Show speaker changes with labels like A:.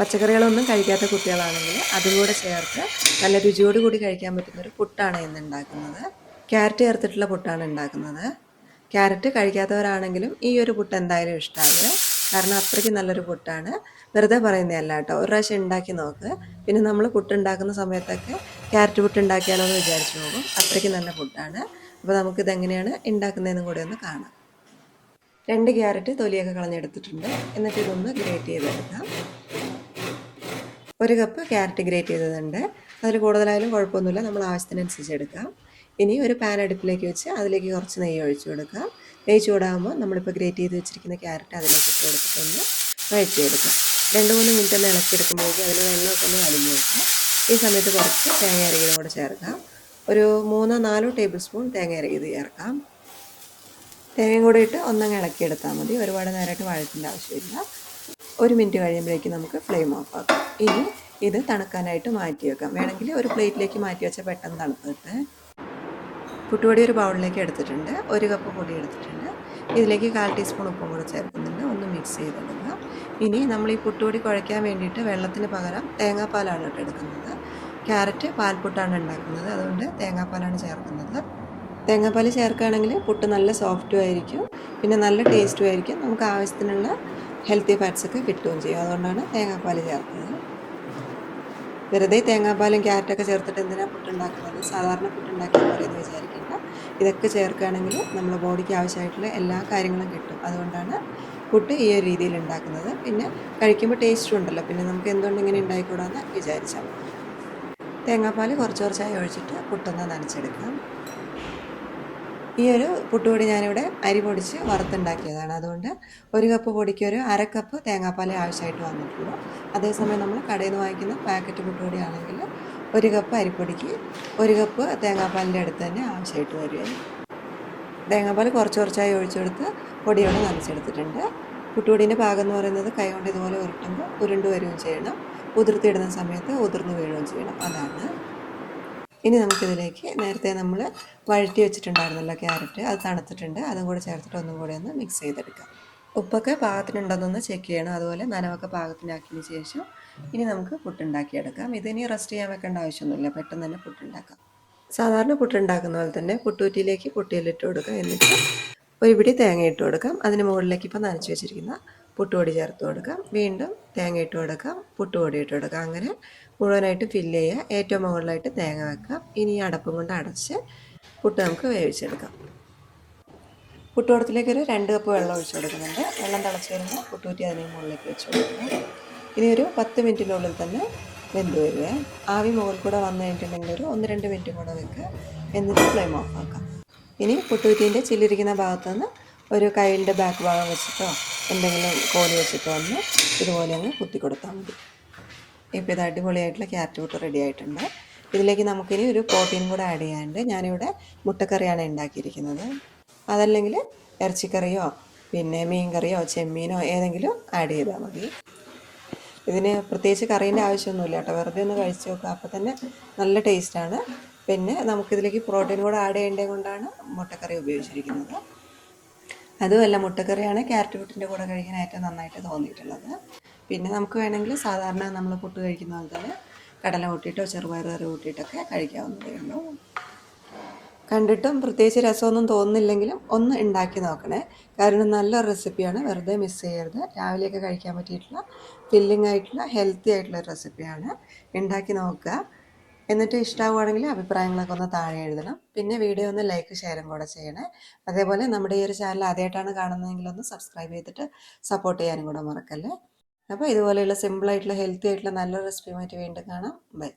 A: പച്ചക്കറികളൊന്നും കഴിക്കാത്ത കുട്ടികളാണെങ്കിൽ അതും കൂടെ ചേർത്ത് നല്ല രുചിയോട് കൂടി കഴിക്കാൻ പറ്റുന്ന ഒരു പുട്ടാണ് ഇന്ന് ഉണ്ടാക്കുന്നത്. ക്യാരറ്റ് ചേർത്തിട്ടുള്ള പുട്ടാണ് ഉണ്ടാക്കുന്നത്. ക്യാരറ്റ് കഴിക്കാത്തവരാണെങ്കിലും ഈ ഒരു പുട്ട് എന്തായാലും ഇഷ്ടമാകും കാരണം അത്രയ്ക്ക് നല്ലൊരു പുട്ടാണ്. വെറുതെ പറയുന്നതല്ല കേട്ടോ. ഒരു പ്രാവശ്യം ഉണ്ടാക്കി നോക്ക്. പിന്നെ നമ്മൾ പുട്ട് ഉണ്ടാക്കുന്ന സമയത്തൊക്കെ ക്യാരറ്റ് പുട്ട് ഉണ്ടാക്കിയാലോ എന്ന് വിചാരിച്ചു പോകും. അത്രയ്ക്ക് നല്ല പുട്ടാണ്. അപ്പോൾ നമുക്കിത് എങ്ങനെയാണ് ഉണ്ടാക്കുന്നതെന്നും കൂടി ഒന്ന് കാണാം. രണ്ട് ക്യാരറ്റ് തൊലിയൊക്കെ കളഞ്ഞെടുത്തിട്ടുണ്ട്. എന്നിട്ട് ഇതൊന്ന് ഗ്രേറ്റ് ചെയ്തെടുക്കാം. ഒരു കപ്പ് ക്യാരറ്റ് ഗ്രേറ്റ് ചെയ്തതുണ്ട്. അതിൽ കൂടുതലായാലും കുഴപ്പമൊന്നുമില്ല. നമ്മൾ ആവശ്യത്തിനനുസരിച്ച് എടുക്കാം. ഇനി ഒരു പാൻ അടുപ്പിലേക്ക് വെച്ച് അതിലേക്ക് കുറച്ച് നെയ്യ് ഒഴിച്ചു കൊടുക്കാം. നെയ്യ് ചൂടാകുമ്പോൾ നമ്മളിപ്പോൾ ഗ്രേറ്റ് ചെയ്ത് വെച്ചിരിക്കുന്ന ക്യാരറ്റ് അതിലേക്ക് ഇട്ട് കൊടുത്തിട്ടൊന്ന് വഴറ്റിയെടുക്കാം. രണ്ട് മൂന്ന് മിനിറ്റ് ഒന്ന് ഇളക്കിയെടുക്കുമ്പോഴേക്കും അതിൽ വെള്ളമൊക്കെ ഒന്ന് വലിഞ്ഞു വെക്കാം ഈ സമയത്ത് കുറച്ച് തേങ്ങ അരകിലും കൂടെ ചേർക്കാം. ഒരു മൂന്നോ നാലോ ടേബിൾ സ്പൂൺ തേങ്ങ അരകിത് ചേർക്കാം. തേങ്ങയും കൂടി ഇട്ട് ഒന്നങ്ങ് ഇളക്കിയെടുത്താൽ മതി. ഒരുപാട് നേരമായിട്ട് വഴറ്റേണ്ട ആവശ്യമില്ല. ഒരു മിനിറ്റ് കഴിയുമ്പോഴേക്കും നമുക്ക് ഫ്ലെയിം ഓഫ് ആക്കാം. ഇനി ഇത് തണുക്കാനായിട്ട് മാറ്റി വെക്കാം. വേണമെങ്കിൽ ഒരു പ്ലേറ്റിലേക്ക് മാറ്റി വെച്ചാൽ പെട്ടെന്ന് തണുത്തിട്ട്. പുട്ടുപൊടി ഒരു ബൗളിലേക്ക് എടുത്തിട്ടുണ്ട്. ഒരു കപ്പ് പൊടി എടുത്തിട്ടുണ്ട്. ഇതിലേക്ക് കാൽ ടീസ്പൂൺ ഉപ്പും കൂടെ ചേർക്കുന്നുണ്ട്. ഒന്ന് മിക്സ് ചെയ്തെടുക്കുക ഇനി നമ്മൾ ഈ പുട്ടുപൊടി കുഴയ്ക്കാൻ വേണ്ടിയിട്ട് വെള്ളത്തിന് പകരം തേങ്ങാപ്പാലാണ് കേട്ടോ എടുക്കുന്നത്. ക്യാരറ്റ് പാൽപുട്ടാണ് ഉണ്ടാക്കുന്നത്. അതുകൊണ്ട് തേങ്ങാപ്പാലാണ് ചേർക്കുന്നത്. തേങ്ങാപ്പാൽ ചേർക്കുകയാണെങ്കിൽ പുട്ട് നല്ല സോഫ്റ്റും ആയിരിക്കും. പിന്നെ നല്ല ടേസ്റ്റും ആയിരിക്കും. നമുക്ക് ആവശ്യത്തിനുള്ള ഹെൽത്തി ഫാറ്റ്സ് ഒക്കെ കിട്ടുകയും ചെയ്യും. അതുകൊണ്ടാണ് തേങ്ങാപ്പാൽ ചേർക്കുന്നത്. വെറുതെ തേങ്ങാപ്പാലും ക്യാരറ്റൊക്കെ ചേർത്തിട്ട് എന്തിനാണ് പുട്ടുണ്ടാക്കുന്നത്? സാധാരണ പുട്ടുണ്ടാക്കിയാൽ പറയുന്നത് വിചാരിക്കേണ്ട. ഇതൊക്കെ ചേർക്കുകയാണെങ്കിൽ നമ്മുടെ ബോഡിക്ക് ആവശ്യമായിട്ടുള്ള എല്ലാ കാര്യങ്ങളും കിട്ടും. അതുകൊണ്ടാണ് പുട്ട് ഈ ഒരു രീതിയിൽ ഉണ്ടാക്കുന്നത്. പിന്നെ കഴിക്കുമ്പോൾ ടേസ്റ്റും ഉണ്ടല്ലോ. പിന്നെ നമുക്ക് എന്തുകൊണ്ട് ഇങ്ങനെ ഉണ്ടായിക്കൂടാന്ന് വിചാരിച്ചാൽ തേങ്ങാപ്പാൽ കുറച്ച് കുറച്ചായി ഒഴിച്ചിട്ട് പുട്ടൊന്ന് നനച്ചെടുക്കാം. ഈ ഒരു പുട്ടുപൊടി ഞാനിവിടെ അരി പൊടിച്ച് വറുത്തുണ്ടാക്കിയതാണ്. അതുകൊണ്ട് ഒരു കപ്പ് പൊടിക്ക് ഒരു അര കപ്പ് തേങ്ങാപ്പാലേ ആവശ്യമായിട്ട് വന്നിട്ടുള്ളൂ അതേസമയം നമ്മൾ കടയിൽ നിന്ന് വാങ്ങിക്കുന്ന പാക്കറ്റ് പുട്ടുപൊടി ആണെങ്കിൽ ഒരു കപ്പ് അരിപ്പൊടിക്ക് ഒരു കപ്പ് തേങ്ങാപ്പാലിന്റെ അടുത്ത് തന്നെ ആവശ്യമായിട്ട് വരികയും തേങ്ങാപ്പാൽ കുറച്ച് കുറച്ചായി ഒഴിച്ചെടുത്ത് പൊടിയോടെ നനച്ചെടുത്തിട്ടുണ്ട്. പുട്ടുപൊടീന്റെ പാകം എന്ന് പറയുന്നത് കൈ കൊണ്ട് ഇതുപോലെ ഉരുട്ടുമ്പോൾ ഉരുണ്ട് വരികയും ചെയ്യണം. ഉതിർത്തിയിടുന്ന സമയത്ത് ഉതിർന്ന് വീഴുകയും ചെയ്യണം. അതാണ് ഇനി നമുക്കിതിലേക്ക് നേരത്തെ നമ്മൾ വഴറ്റി വെച്ചിട്ടുണ്ടായിരുന്നല്ലോ ക്യാരറ്റ്. അത് തണുത്തിട്ടുണ്ട്. അതും കൂടെ ചേർത്തിട്ട് ഒന്നും കൂടെ ഒന്ന് മിക്സ് ചെയ്തെടുക്കാം. ഉപ്പൊക്കെ പാകത്തിനുണ്ടെന്നൊന്ന് ചെക്ക് ചെയ്യണം. അതുപോലെ നനവൊക്കെ പാകത്തിനാക്കിയതിന് ശേഷം ഇനി നമുക്ക് പുട്ടുണ്ടാക്കിയെടുക്കാം. ഇതിനി റെസ്റ്റ് ചെയ്യാൻ വെക്കേണ്ട ആവശ്യമൊന്നുമില്ല. പെട്ടെന്ന് തന്നെ പുട്ടുണ്ടാക്കാം. സാധാരണ പുട്ടുണ്ടാക്കുന്ന പോലെ തന്നെ പുട്ടൂറ്റിയിലേക്ക് പുട്ടിയിലിട്ട് കൊടുക്കുക. എന്നിട്ട് ഒരു പിടി തേങ്ങ ഇട്ട് കൊടുക്കാം. അതിന് മുകളിലേക്ക് ഇപ്പോൾ നനച്ച് വെച്ചിരിക്കുന്ന പുട്ടുപൊടി ചേർത്ത് കൊടുക്കാം. വീണ്ടും തേങ്ങ ഇട്ട് കൊടുക്കാം. പുട്ടുപൊടി ഇട്ട് കൊടുക്കാം. അങ്ങനെ മുഴുവനായിട്ട് ഫില്ല് ചെയ്യുക ഏറ്റവും മുകളിലായിട്ട് തേങ്ങ വെക്കാം. ഇനി അടപ്പും കൊണ്ട് അടച്ച് പുട്ട് നമുക്ക് വേവിച്ചെടുക്കാം. പുട്ടുകുടത്തിലേക്ക് ഒരു രണ്ട് കപ്പ് വെള്ളം ഒഴിച്ചു കൊടുക്കുന്നുണ്ട്. വെള്ളം തിളച്ച് വരുമ്പോൾ പുട്ടുപൊറ്റി അതിന് മുകളിലേക്ക് വെച്ച് കൊടുക്കുക ഇനി ഒരു പത്ത് മിനിറ്റിനുള്ളിൽ തന്നെ വെന്ത് വരിക. ആവി മുകളിൽ കൂടെ വന്നു കഴിഞ്ഞിട്ടുണ്ടെങ്കിൽ ഒരു ഒന്ന് രണ്ട് മിനിറ്റ് കൂടെ വെക്കുക. എന്നിട്ട് ഫ്ലെയിം ഓഫ് ആക്കാം. ഇനി പുട്ടുകുറ്റീന്റെ ചില്ലിരിക്കുന്ന ഭാഗത്തുനിന്ന് ഒരു കൈയിന്റെ ബാക്ക് ഭാഗം വെച്ചിട്ടോ എന്തെങ്കിലും കോലി വെച്ചിട്ടോ ഒന്ന് ഇതുപോലെ അങ്ങ് കുത്തി കൊടുത്താൽ മതി. ഇപ്പോൾ ഇത് അടിപൊളിയായിട്ടുള്ള ക്യാരറ്റ് പുട്ട് റെഡി ആയിട്ടുണ്ട്. ഇതിലേക്ക് നമുക്കിനി ഒരു പ്രോട്ടീൻ കൂടെ ആഡ് ചെയ്യാനുണ്ട്. ഞാനിവിടെ മുട്ടക്കറിയാണ് ഉണ്ടാക്കിയിരിക്കുന്നത്. അതല്ലെങ്കിൽ ഇറച്ചിക്കറിയോ പിന്നെ മീൻ കറിയോ ചെമ്മീനോ ഏതെങ്കിലും ആഡ് ചെയ്താൽ മതി. ഇതിന് പ്രത്യേകിച്ച് കറീന്റെ ആവശ്യമൊന്നുമില്ല കേട്ടോ. വെറുതെ ഒന്ന് കഴിച്ച് നോക്കുക. അപ്പോൾ തന്നെ നല്ല ടേസ്റ്റാണ് പിന്നെ നമുക്കിതിലേക്ക് പ്രോട്ടീൻ കൂടെ ആഡ് ചെയ്യേണ്ടത് കൊണ്ടാണ് മുട്ടക്കറി ഉപയോഗിച്ചിരിക്കുന്നത്. അതുമല്ല മുട്ടക്കറിയാണ് ക്യാരറ്റ് പുട്ടിന്റെ കൂടെ കഴിക്കാൻ ഏറ്റവും നന്നായിട്ട് തോന്നിയിട്ടുള്ളത്. പിന്നെ നമുക്ക് വേണമെങ്കിൽ സാധാരണ നമ്മൾ പുട്ട് കഴിക്കുന്ന പോലെ തന്നെ കടല കൂട്ടിയിട്ടോ ചെറുപയർ കറി കൂട്ടിയിട്ടൊക്കെ കഴിക്കാവുന്നതേ ഉള്ളൂ. കണ്ടിട്ടും പ്രത്യേകിച്ച് രസമൊന്നും തോന്നുന്നില്ലെങ്കിലും ഒന്ന് ഉണ്ടാക്കി നോക്കണേ. കാരണം നല്ല റെസിപ്പിയാണ് വെറുതെ മിസ് ചെയ്യരുത്. രാവിലെയൊക്കെ കഴിക്കാൻ പറ്റിയിട്ടുള്ള ഫില്ലിംഗ് ആയിട്ടുള്ള ഹെൽത്തി ആയിട്ടുള്ള റെസിപ്പിയാണ് ഉണ്ടാക്കി നോക്കുക. എന്നിട്ട് ഇഷ്ടമാവുകയാണെങ്കിൽ അഭിപ്രായങ്ങളൊക്കെ ഒന്ന് താഴെ എഴുതണം. പിന്നെ വീഡിയോ ഒന്ന് ലൈക്ക് ഷെയറും കൂടെ ചെയ്യണേ. അതേപോലെ നമ്മുടെ ഈ ഒരു ചാനൽ ആദ്യമായിട്ടാണ് കാണുന്നതെങ്കിൽ ഒന്ന് സബ്സ്ക്രൈബ് ചെയ്തിട്ട് സപ്പോർട്ട് ചെയ്യാനും കൂടെ മറക്കല്ലേ. അപ്പോൾ ഇതുപോലെയുള്ള സിമ്പിളായിട്ടുള്ള ഹെൽത്തി ആയിട്ടുള്ള നല്ല റെസിപ്പിയുമായിട്ട് വീണ്ടും കാണാം. ബൈ